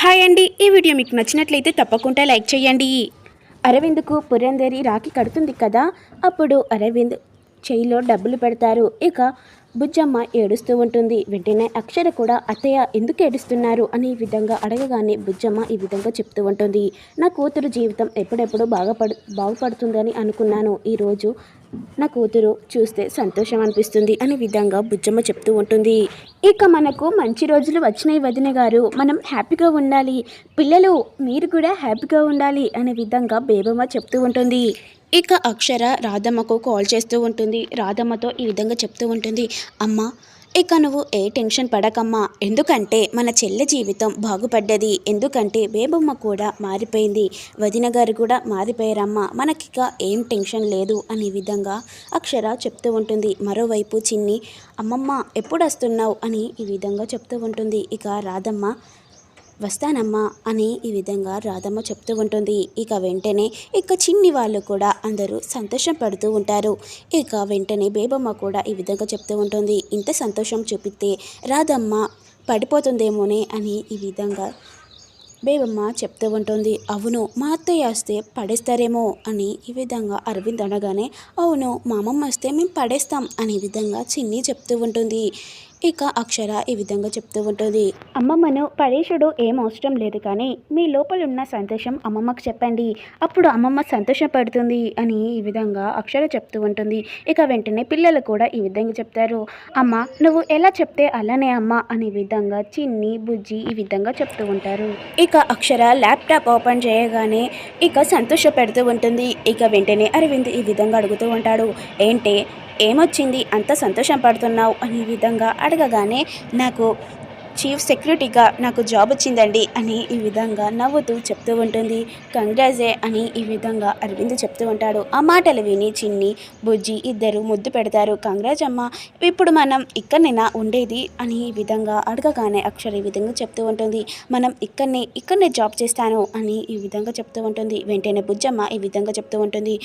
Hi అండి ఈ video మీకు నచ్చినట్లయితే తప్పకుండా లైక్ చేయండి. అరవింద్కు పురంధరి రాఖీ కడుతుంది కదా అప్పుడు అరవింద్ చేయిలో డబ్బులు పెడతారు. ఇక బుజ్జమ్మ ఏడుస్తూ ఉంటుంది. వెంటనే అక్షర కూడా అత్తయ్య ఎందుకు ఏడుస్తున్నారు? అనే విధంగా అడగగానే బుజ్జమ్మ ఈ విధంగా చెప్తూ ఉంటుంది. నా కూతురు జీవితం ఎప్పుడెప్పుడు బాగుపడు బాగుపడుతుందని అనుకున్నాను. ఈరోజు నా కూతురు చూస్తే సంతోషం అనిపిస్తుంది అనే విధంగా బుజ్జమ్మ చెప్తూ ఉంటుంది. ఇక మనకు మంచి రోజులు వచ్చినాయి వదిన గారు. మనం హ్యాపీగా ఉండాలి. పిల్లలు మీరు కూడా హ్యాపీగా ఉండాలి అనే విధంగా బేబమ్మ చెప్తూ ఉంటుంది. ఇక అక్షర రాధమ్మకు కాల్ చేస్తూ ఉంటుంది. రాధమ్మతో ఈ విధంగా చెప్తూ ఉంటుంది. అమ్మ ఇక నువ్వు ఏ టెన్షన్ పడకమ్మా. ఎందుకంటే మన చెల్లె జీవితం బాగుపడ్డది. ఎందుకంటే బేబమ్మ కూడా మారిపోయింది. వదిన గారు కూడా మారిపోయారమ్మా. మనకిక ఏం టెన్షన్ లేదు అనే విధంగా అక్షర చెప్తూ ఉంటుంది. మరోవైపు చిన్ని అమ్మమ్మ ఎప్పుడు వస్తున్నావు? అని ఈ విధంగా చెప్తూ ఉంటుంది. ఇక రాధమ్మ వస్తానమ్మా అని ఈ విధంగా రాధమ్మ చెప్తూ ఉంటుంది. ఇక వెంటనే ఇక చిన్ని వాళ్ళు కూడా అందరూ సంతోషం పడుతూ ఉంటారు. ఇక వెంటనే బేబమ్మ కూడా ఈ విధంగా చెప్తూ ఉంటుంది. ఇంత సంతోషం చూపిస్తే రాధమ్మ పడిపోతుందేమోనే అని ఈ విధంగా బేబమ్మ చెప్తూ ఉంటుంది. అవును మా అత్తయ్య వస్తే పడేస్తారేమో అని ఈ విధంగా అరవింద్ అనగానే అవును మా అమ్మమ్మ వస్తే మేము పడేస్తాం అనే విధంగా చిన్ని చెప్తూ ఉంటుంది. ఇక అక్షర ఈ విధంగా చెప్తూ ఉంటుంది. అమ్మమ్మను పడేసుడు ఏం అవసరం లేదు కానీ మీ లోపల ఉన్న సంతోషం అమ్మమ్మకు చెప్పండి. అప్పుడు అమ్మమ్మ సంతోషపడుతుంది అని ఈ విధంగా అక్షర చెప్తూ ఉంటుంది. ఇక వెంటనే పిల్లలు కూడా ఈ విధంగా చెప్తారు. అమ్మ నువ్వు ఎలా చెప్తే అలానే అమ్మ అనే విధంగా చిన్ని బుజ్జి ఈ విధంగా చెప్తూ ఉంటారు. ఇక అక్షర ల్యాప్టాప్ ఓపెన్ చేయగానే ఇక సంతోషపెడుతూ ఉంటుంది. ఇక వెంటనే అరవింద్ ఈ విధంగా అడుగుతూ ఉంటాడు. ఏంటే ఏమొచ్చింది? అంత సంతోషం పడుతున్నావు? అనే విధంగా అడగగానే నాకు చీఫ్ సెక్యూరిటీగా నాకు జాబ్ వచ్చిందండి అని ఈ విధంగా నవ్వుతూ చెప్తూ ఉంటుంది. కంగ్రాజే అని ఈ విధంగా అరవింద్ చెప్తూ ఉంటాడు. ఆ మాటలు విని చిన్ని బుజ్జి ఇద్దరు ముద్దు పెడతారు. కంగ్రాజ్ అమ్మ ఇప్పుడు మనం ఇక్కడనేనా ఉండేది? అని ఈ విధంగా అడగగానే అక్షర ఈ విధంగా చెప్తూ ఉంటుంది. మనం ఇక్కడనే ఇక్కడనే జాబ్ చేస్తాను అని ఈ విధంగా చెప్తూ ఉంటుంది. వెంటనే బుజ్జమ్మ ఈ విధంగా చెప్తూ ఉంటుంది.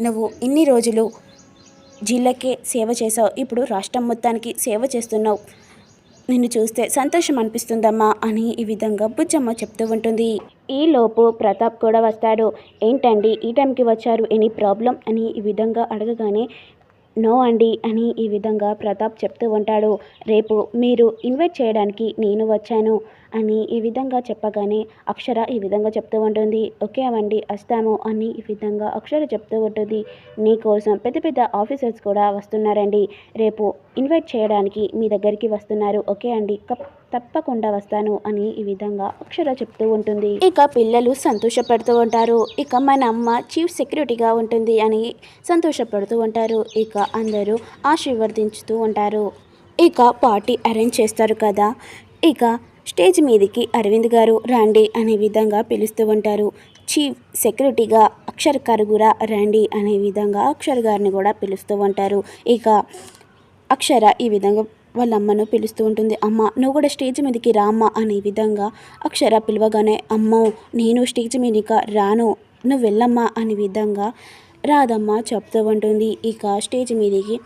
నువ్వు ఇన్ని రోజులు జిల్లాకే సేవ చేసావు ఇప్పుడు రాష్ట్రం మొత్తానికి సేవ చేస్తున్నావు. నిన్ను చూస్తే సంతోషం అనిపిస్తుందమ్మా అని ఈ విధంగా బుజ్జమ్మ చెప్తూ ఉంటుంది. ఈలోపు ప్రతాప్ కూడా వస్తాడు. ఏంటండి ఈ టైంకి వచ్చారు? Any problem? అని ఈ విధంగా అడగగానే నో అండి అని ఈ విధంగా ప్రతాప్ చెప్తూ ఉంటాడు. రేపు మీరు ఇన్వైట్ చేయడానికి నేను వచ్చాను అని ఈ విధంగా చెప్పగానే అక్షర ఈ విధంగా చెప్తూ ఉంటుంది. ఓకే అవండి వస్తాము అని ఈ విధంగా అక్షర చెప్తూ ఉంటుంది. నీకోసం పెద్ద పెద్ద ఆఫీసర్స్ కూడా వస్తున్నారండి. రేపు ఇన్వైట్ చేయడానికి మీ దగ్గరికి వస్తున్నారు. ఓకే అండి కప్ తప్పకుండా వస్తాను అని ఈ విధంగా అక్షర చెప్తూ ఉంటుంది. ఇక పిల్లలు సంతోషపడుతూ ఉంటారు. ఇక మన అమ్మ చీఫ్ సెక్యూరిటీగా ఉంటుంది అని సంతోషపడుతూ ఉంటారు. ఇక అందరూ ఆశీర్వదించుతూ ఉంటారు. ఇక పార్టీ అరేంజ్ చేస్తారు కదా. ఇక స్టేజ్ మీదకి అరవింద్ గారు రండి అనే విధంగా పిలుస్తూ ఉంటారు. చీఫ్ సెక్యూరిటీగా అక్షర్ గారు కూడా రండి అనే విధంగా అక్షర్ గారిని కూడా పిలుస్తూ ఉంటారు. ఇక అక్షర ఈ విధంగా వాళ్ళ అమ్మను పిలుస్తూ ఉంటుంది. అమ్మ నువ్వు కూడా స్టేజ్ మీదకి రామ్మ అనే విధంగా అక్షర పిలవగానే అమ్మో నేను స్టేజ్ మీదకి రాను నువ్వు వెళ్ళమ్మా అనే విధంగా రాదమ్మ చెప్తూ ఉంటుంది. ఇక స్టేజ్ మీదకి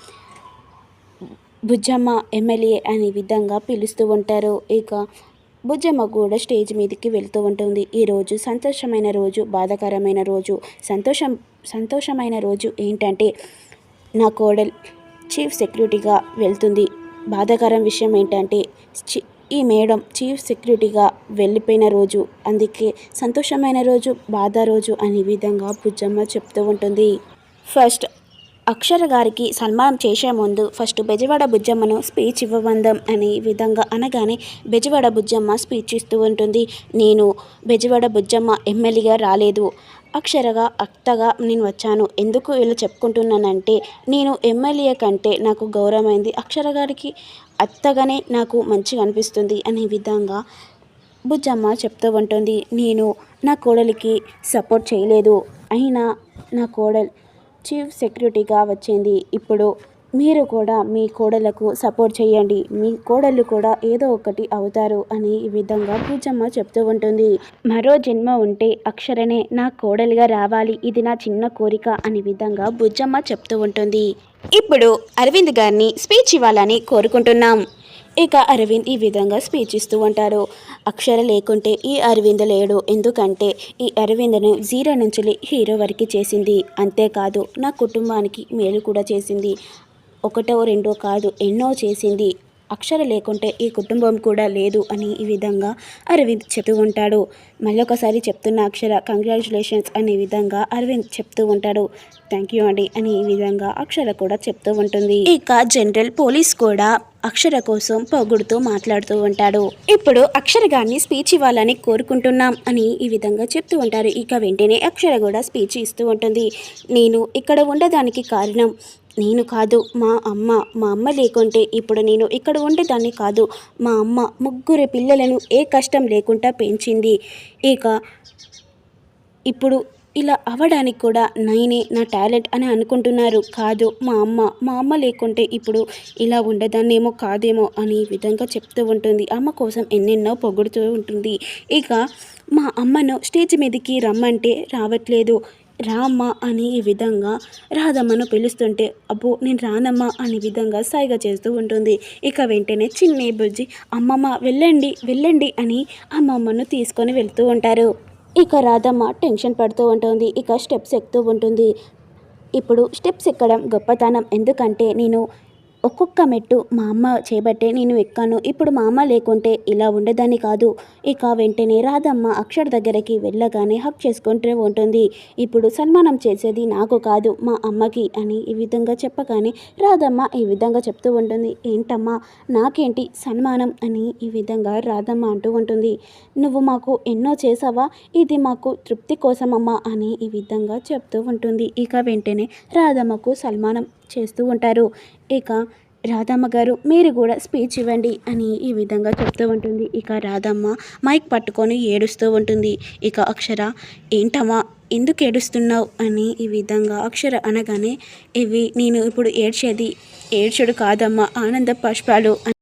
బుజ్జమ్మ ఎమ్మెల్యే అనే విధంగా పిలుస్తూ ఉంటారు. ఇక బుజ్జమ్మ కూడా స్టేజ్ మీదకి వెళ్తూ ఉంటుంది. ఈరోజు సంతోషమైన రోజు బాధాకరమైన రోజు. సంతోషం సంతోషమైన రోజు ఏంటంటే నా కోడల్ చీఫ్ సెక్యూరిటీగా వెళ్తుంది. బాధాకరం విషయం ఏంటంటే చి- ఈ మేడం చీఫ్ సెక్యూరిటీగా వెళ్ళిపోయిన రోజు అందుకే సంతోషమైన రోజు బాధ రోజు అనే విధంగా బుజ్జమ్మ చెప్తూ ఉంటుంది. ఫస్ట్ అక్షర గారికి సన్మానం చేసే ముందు ఫస్ట్ బెజవాడ బుజ్జమ్మను స్పీచ్ ఇవ్వబందం అనే విధంగా అనగానే బెజవాడ బుజ్జమ్మ స్పీచ్ ఇస్తూ ఉంటుంది. నేను బెజవాడ బుజ్జమ్మ ఎమ్మెల్యేగా రాలేదు. అక్షరగా అత్తగా నేను వచ్చాను. ఎందుకు ఇలా చెప్పుకుంటున్నానంటే నేను ఎమ్మెల్యే కంటే నాకు గౌరవమైంది. అక్షర గారికి అత్తగానే నాకు మంచిగా అనిపిస్తుంది అనే విధంగా బుజ్జమ్మ చెప్తూ ఉంటుంది. నేను నా కోడలికి సపోర్ట్ చేయలేదు. అయినా నా కోడలు చీఫ్ సెక్యూరిటీగా వచ్చింది. ఇప్పుడు మీరు కూడా మీ కోడలకు సపోర్ట్ చేయండి. మీ కోడళ్ళు కూడా ఏదో ఒకటి అవుతారు అని ఈ విధంగా పూజమ్మ చెప్తూ ఉంటుంది. మరో జన్మ ఉంటే అక్షరనే నా కోడలుగా రావాలి. ఇది నా చిన్న కోరిక అనే విధంగా బుజ్జమ్మ చెప్తూ ఉంటుంది. ఇప్పుడు అరవింద్ గారిని స్పీచ్ ఇవ్వాలని కోరుకుంటున్నాం. ఇక అరవింద్ ఈ విధంగా స్పీచ్ ఇస్తూ ఉంటారు. అక్షర లేకుంటే ఈ అరవింద్ లేడు. ఎందుకంటే ఈ అరవింద్ను జీరో నుంచి హీరో వరకు చేసింది. అంతేకాదు నా కుటుంబానికి మేలు కూడా చేసింది. ఒకటో రెండో కాదు ఎన్నో చేసింది. అక్షర లేకుంటే ఈ కుటుంబం కూడా లేదు అని ఈ విధంగా అరవింద్ చెప్తూ ఉంటాడు. మళ్ళొకసారి చెప్తున్న అక్షర కంగ్రాచులేషన్స్ అనే విధంగా అరవింద్ చెప్తూ ఉంటాడు. థ్యాంక్ యూ అండి అని ఈ విధంగా అక్షర కూడా చెప్తూ ఉంటుంది. ఇక జనరల్ పోలీస్ కూడా అక్షర కోసం పొగుడుతూ మాట్లాడుతూ ఉంటాడు. ఇప్పుడు అక్షర గారిని స్పీచ్ ఇవ్వాలని కోరుకుంటున్నాం అని ఈ విధంగా చెప్తూ ఉంటారు. ఇక వెంటనే అక్షర కూడా స్పీచ్ ఇస్తూ ఉంటుంది. నేను ఇక్కడ ఉండడానికి కారణం నేను కాదు. మా అమ్మ మా అమ్మ లేకుంటే ఇప్పుడు నేను ఇక్కడ ఉండేదాన్ని కాదు. మా అమ్మ ముగ్గురు పిల్లలను ఏ కష్టం లేకుండా పెంచింది. ఇక ఇప్పుడు ఇలా అవ్వడానికి కూడా నేనే నా టాలెంట్ అని అనుకుంటున్నారు. కాదు మా అమ్మ. మా అమ్మ లేకుంటే ఇప్పుడు ఇలా ఉండదాన్నేమో కాదేమో అని ఈ విధంగా చెప్తూ ఉంటుంది. అమ్మ కోసం ఎన్నెన్నో పొగుడుతూ ఉంటుంది. ఇక మా అమ్మను స్టేజ్ మీదకి రమ్మంటే రావట్లేదు. రామ్మ అని ఈ విధంగా రాధమ్మను పిలుస్తుంటే అబ్బో నేను రానమ్మా అనే విధంగా సైగ చేస్తూ ఉంటుంది. ఇక వెంటనే చిన్ని బుజ్జి అమ్మమ్మ వెళ్ళండి వెళ్ళండి అని అమ్మమ్మను తీసుకొని వెళ్తూ ఉంటారు. ఇక రాధమ్మ టెన్షన్ పడుతూ ఉంటుంది. ఇక స్టెప్స్ ఎక్కుతూ ఉంటుంది. ఇప్పుడు స్టెప్స్ ఎక్కడం గొప్పతనం. ఎందుకంటే నేను ఒక్కొక్క మెట్టు మా అమ్మ చేపట్టే నేను ఎక్కాను. ఇప్పుడు మా అమ్మ లేకుంటే ఇలా ఉండేదాన్ని కాదు. ఇక వెంటనే రాధమ్మ అక్షర్ దగ్గరికి వెళ్ళగానే హక్ చేసుకుంటూ ఉంటుంది. ఇప్పుడు సన్మానం చేసేది నాకు కాదు మా అమ్మకి అని ఈ విధంగా చెప్పగానే రాధమ్మ ఈ విధంగా చెప్తూ ఉంటుంది. ఏంటమ్మా నాకేంటి సన్మానం అని ఈ విధంగా రాధమ్మ అంటూ ఉంటుంది. నువ్వు మాకు ఎన్నో చేసావా? ఇది మాకు తృప్తి కోసమమ్మా అని ఈ విధంగా చెప్తూ ఉంటుంది. ఇక వెంటనే రాధమ్మకు సన్మానం చేస్తూ ఉంటారు. ఇక రాధమ్మ గారు మీరు కూడా స్పీచ్ ఇవ్వండి అని ఈ విధంగా చెప్తూ ఉంటుంది. ఇక రాధమ్మ మైక్ పట్టుకొని ఏడుస్తూ ఉంటుంది. ఇక అక్షర ఏంటమ్మా ఎందుకు ఏడుస్తున్నావు? అని ఈ విధంగా అక్షర అనగానే ఇవి నేను ఇప్పుడు ఏడ్చేది ఏడ్చుడు కాదమ్మా ఆనంద పుష్పాలు